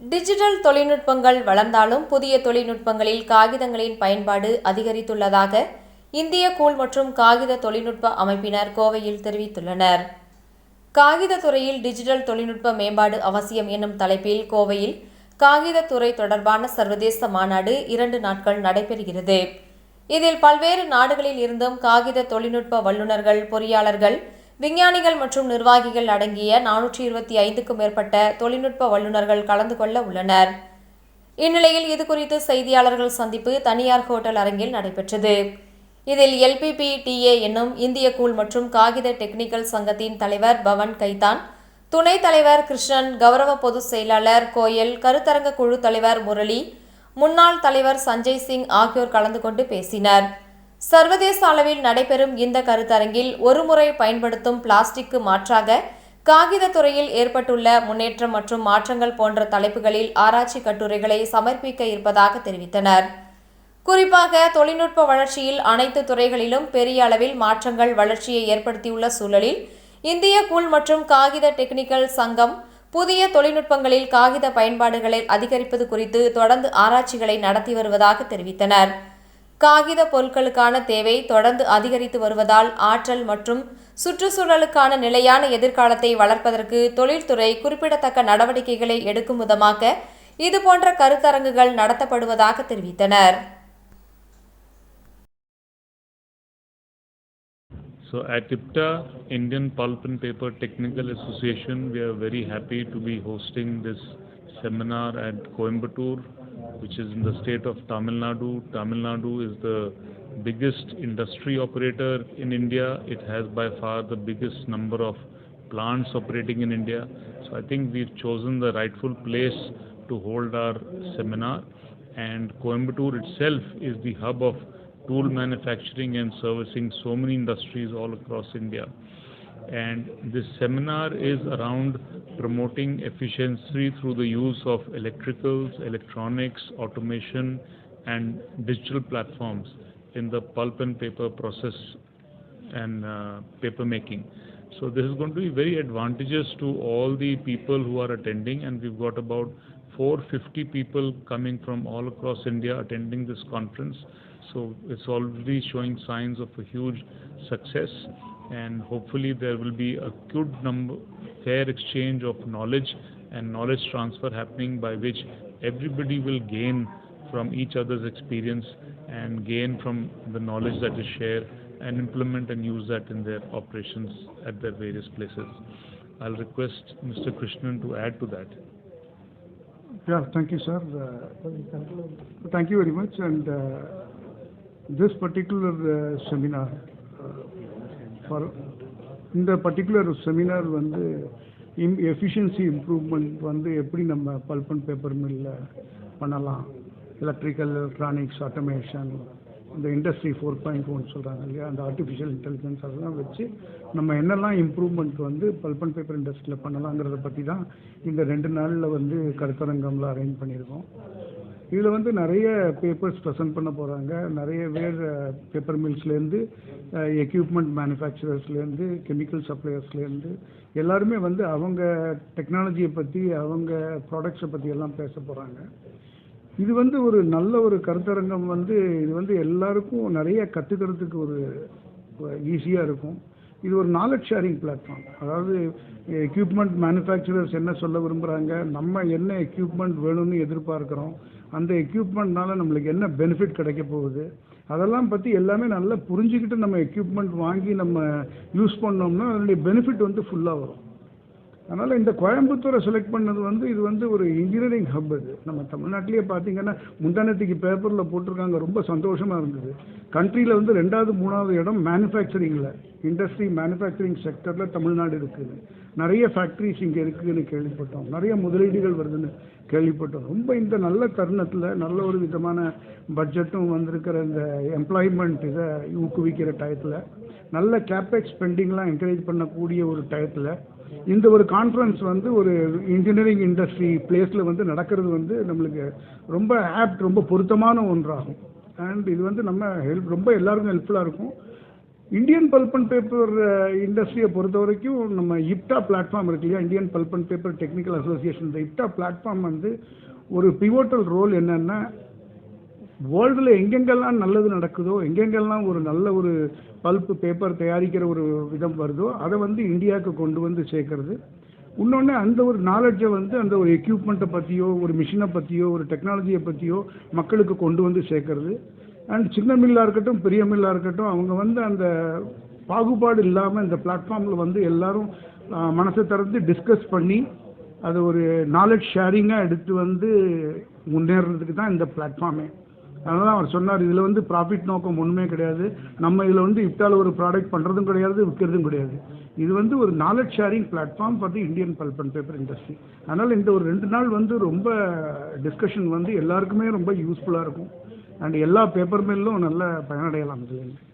Digital தொழில்நுட்பங்கள் வளர்ந்தாலும் புதிய தொழில்நுட்பங்களில் காகிதங்களின் பயன்பாடு அதிகரித்துள்ளதாக இந்திய கூழ் மற்றும் காகித தொழில்நுட்ப அமைப்பினர் கோவையில் தெரிவித்துள்ளனர். காகித துறையில் டிஜிட்டல் தொழில்நுட்ப மேம்பாடு அவசியம் என்னும் தலைப்பில் கோவையில் காகிதத்துறை தொடர்பான சர்வதேச மாநாடு இரண்டு நாட்கள் நடைபெறுகிறது. இதில் பல்வேறு நாடுகளில் இருந்தும் காகித தொழில்நுட்ப வல்லுநர்கள் பொறியாளர்கள் விஞ்ஞானிகள் மற்றும் நிர்வாகிகள் அடங்கிய நானூற்றி இருபத்தி ஐந்துக்கும் மேற்பட்ட தொழில்நுட்ப வல்லுநர்கள் கலந்து கொள்ள உள்ளனர். இந்நிலையில் இதுகுறித்து செய்தியாளர்கள் சந்திப்பு தனியார் ஹோட்டல் அரங்கில் நடைபெற்றது. இதில் எல்பிபி டிஏ என்னும் இந்திய கூழ் மற்றும் காகித டெக்னிக்கல் சங்கத்தின் தலைவர் பவன் கைதான் துணைத் தலைவர் கிருஷ்ணன் கௌரவ பொதுச் செயலாளர் கோயல் கருத்தரங்க குழு தலைவர் முரளி முன்னாள் தலைவர் சஞ்சய் சிங் ஆகியோர் கலந்து கொண்டு பேசினர். சர்வதேச அளவில் நடைபெறும் இந்த கருத்தரங்கில் ஒருமுறை பயன்படுத்தும் பிளாஸ்டிக்கு மாற்றாக காகித துறையில் ஏற்பட்டுள்ள முன்னேற்றம் மற்றும் மாற்றங்கள் போன்ற தலைப்புகளில் ஆராய்ச்சி கட்டுரைகளை சமர்ப்பிக்க இருப்பதாக தெரிவித்தனர். குறிப்பாக தொழில்நுட்ப வளர்ச்சியில் அனைத்து துறைகளிலும் பெரிய அளவில் மாற்றங்கள் வளர்ச்சியை ஏற்படுத்தியுள்ள சூழலில் இந்திய கூழ் மற்றும் காகித டெக்னிக்கல் சங்கம் புதிய தொழில்நுட்பங்களில் காகித பயன்பாடுகளை அதிகரிப்பது குறித்து தொடர்ந்து ஆராய்ச்சிகளை நடத்தி வருவதாக தெரிவித்தனர். காகித பொருட்களுக்கான தேவை தொடர்ந்து அதிகரித்து வருவதால் ஆற்றல் மற்றும் சுற்றுச்சூழலுக்கான நிலையான எதிர்காலத்தை வளர்ப்பதற்கு தொழில்துறை குறிப்பிடத்தக்க நடவடிக்கைகளை எடுக்கும் விதமாக இதுபோன்ற கருத்தரங்குகள் நடத்தப்படுவதாக தெரிவித்தனர். So at IPTA, Indian Pulp and Paper Technical Association, we are very happy to be hosting this seminar at Coimbatore, which is in the state of Tamil Nadu. Tamil Nadu is the biggest industry operator in India. It has by far the biggest number of plants operating in India. So I think we've chosen the rightful place to hold our seminar. And Coimbatore itself is the hub of tool manufacturing and servicing so many industries all across India. And this seminar is around promoting efficiency through the use of electricals, electronics, automation, and digital platforms in the pulp and paper process and uh, paper making. So this is going to be very advantageous to all the people who are attending, and we've got about 450 people coming from all across India attending this conference. So it's already showing signs of a huge success, and hopefully there will be a good number, fair exchange of knowledge and knowledge transfer happening by which everybody will gain from each other's experience and gain from the knowledge that is shared and implement and use that in their operations at their various places. I'll request Mr. Krishnan to add to that. Yeah, thank you, sir. Uh, Thank you very much. This particular uh, seminar, uh, for இந்த particular seminar வந்து இம் efficiency improvement வந்து எப்படி நம்ம bulb and paper மில்லில் பண்ணலாம்? Electrical electronics automation இந்த industry four point one சொல்கிறாங்க இல்லையா? அந்த ஆர்டிஃபிஷியல் இன்டெலிஜென்ஸ் அதெல்லாம் வச்சு நம்ம என்னெல்லாம் இம்ப்ரூவ்மெண்ட் வந்து பல்ப் அண்ட் பேப்பர் இண்டஸ்ட்ரியில் பண்ணலாங்கிறத பற்றி தான் இந்த ரெண்டு நாளில் வந்து கருத்தரங்கம்லாம் அரேஞ்ச் பண்ணியிருக்கோம். இதில் வந்து நிறைய பேப்பர்ஸ் ப்ரெசென்ட் பண்ண போகிறாங்க நிறைய பேர் பேப்பர் மில்ஸ்லேருந்து எக்யூப்மெண்ட் மேனுஃபேக்சரர்ஸ்லேருந்து கெமிக்கல் சப்ளையர்ஸ்லேருந்து எல்லாருமே வந்து அவங்க டெக்னாலஜியை பற்றி அவங்க ப்ராடக்ட்ஸை பற்றி எல்லாம் பேச போகிறாங்க இது வந்து ஒரு நல்ல ஒரு கருத்தரங்கம் வந்து இது வந்து எல்லாருக்கும் நிறைய கற்றுக்கிறதுக்கு ஒரு ஈஸியாக இருக்கும். இது ஒரு நாலேஜ் ஷேரிங் பிளாட்ஃபார்ம் அதாவது எக்யூப்மெண்ட் மேனுஃபேக்சரர்ஸ் என்ன சொல்ல விரும்புகிறாங்க நம்ம என்ன எக்யூப்மெண்ட் வேணும்னு எதிர்பார்க்குறோம்? அந்த எக்யூப்மெண்ட்னால நம்மளுக்கு என்ன பெனிஃபிட் கிடைக்க போகுது? அதெல்லாம் பற்றி எல்லாமே நல்லா புரிஞ்சுக்கிட்டு நம்ம எக்யூப்மெண்ட் வாங்கி நம்ம யூஸ் பண்ணோம்னா அதனுடைய பெனிஃபிட் வந்து ஃபுல்லாக வரும். அதனால் இந்த கோயம்புத்தூரை செலக்ட் பண்ணது வந்து இது வந்து ஒரு இன்ஜினியரிங் ஹப் இது நம்ம தமிழ்நாட்டிலேயே பார்த்தீங்கன்னா முந்தானத்துக்கு பேப்பரில் போட்டிருக்காங்க. ரொம்ப சந்தோஷமாக இருந்தது. கண்ட்ரியில் வந்து ரெண்டாவது மூணாவது இடம் மேனுஃபேக்சரிங்கில் இண்டஸ்ட்ரி மேனுஃபேக்சரிங் செக்டரில் தமிழ்நாடு இருக்குது. நிறைய ஃபேக்ட்ரிஸ் இங்கே இருக்குதுன்னு கேள்விப்பட்டோம். நிறைய முதலீடுகள் வருதுன்னு கேள்விப்பட்டோம். ரொம்ப இந்த நல்ல தருணத்தில் நல்ல ஒரு விதமான பட்ஜெட்டும் வந்திருக்கிற இந்த எம்ப்ளாய்மெண்ட் இதை ஊக்குவிக்கிற டயத்தில் நல்ல கேபெக்ஸ் ஸ்பெண்டிங்லாம் என்கரேஜ் பண்ணக்கூடிய ஒரு டயத்தில் இந்த ஒரு கான்ஃபரன்ஸ் வந்து ஒரு இன்ஜினியரிங் இண்டஸ்ட்ரி பிளேஸில் வந்து நடக்கிறது வந்து நம்மளுக்கு ரொம்ப ஆப்ட் ரொம்ப பொருத்தமான ஒன்றாகும். அண்ட் இது வந்து நம்ம ஹெல்ப் ரொம்ப எல்லாருக்கும் ஹெல்ப்ஃபுல்லாக இருக்கும். இந்தியன் பல்ப் அண்ட் பேப்பர் இண்டஸ்ட்ரியை பொறுத்த வரைக்கும் நம்ம இப்டா பிளாட்ஃபார்ம் இருக்கு இல்லையா? Indian pulp and paper technical association இந்த இப்டா பிளாட்ஃபார்ம் வந்து ஒரு பிவோட்டல் ரோல் என்னென்னா வேர்ல்டில் எங்கெங்கெல்லாம் நல்லது நடக்குதோ எங்கெங்கெல்லாம் ஒரு நல்ல ஒரு பல்ப்பு பேப்பர் தயாரிக்கிற ஒரு விதம் வருதோ அதை வந்து இந்தியாவுக்கு கொண்டு வந்து சேர்க்கறது. இன்னொன்று அந்த ஒரு நாலெட்ஜை வந்து அந்த ஒரு எக்யூப்மெண்ட்டை பற்றியோ ஒரு மிஷினை பற்றியோ ஒரு டெக்னாலஜியை பற்றியோ மக்களுக்கு கொண்டு வந்து சேர்க்கறது. அண்ட் சின்ன மில்லாக இருக்கட்டும் பெரிய மில்லாக இருக்கட்டும் அவங்க வந்து அந்த பாகுபாடு இல்லாமல் இந்த பிளாட்ஃபார்மில் வந்து எல்லாரும் மனசை திறந்து டிஸ்கஸ் பண்ணி அது ஒரு நாலெட் ஷேரிங்காக எடுத்து வந்து முன்னேறதுக்கு தான் இந்த பிளாட்ஃபார்மே அதனால் அவர் சொன்னார் இதில் வந்து ப்ராஃபிட் நோக்கம் ஒன்றுமே கிடையாது. நம்ம இதில் வந்து இப்டால் ஒரு ப்ராடக்ட் பண்ணுறதும் கிடையாது விற்கிறதும் கிடையாது. இது வந்து ஒரு knowledge sharing platform for the Indian pulp and paper industry அதனால் இந்த ஒரு ரெண்டு நாள் வந்து ரொம்ப டிஸ்கஷன் வந்து எல்லாருக்குமே ரொம்ப யூஸ்ஃபுல்லாக இருக்கும். அண்ட் எல்லா பேப்பர் மில்லும் நல்ல பயனடையலாம் இதுலேருந்து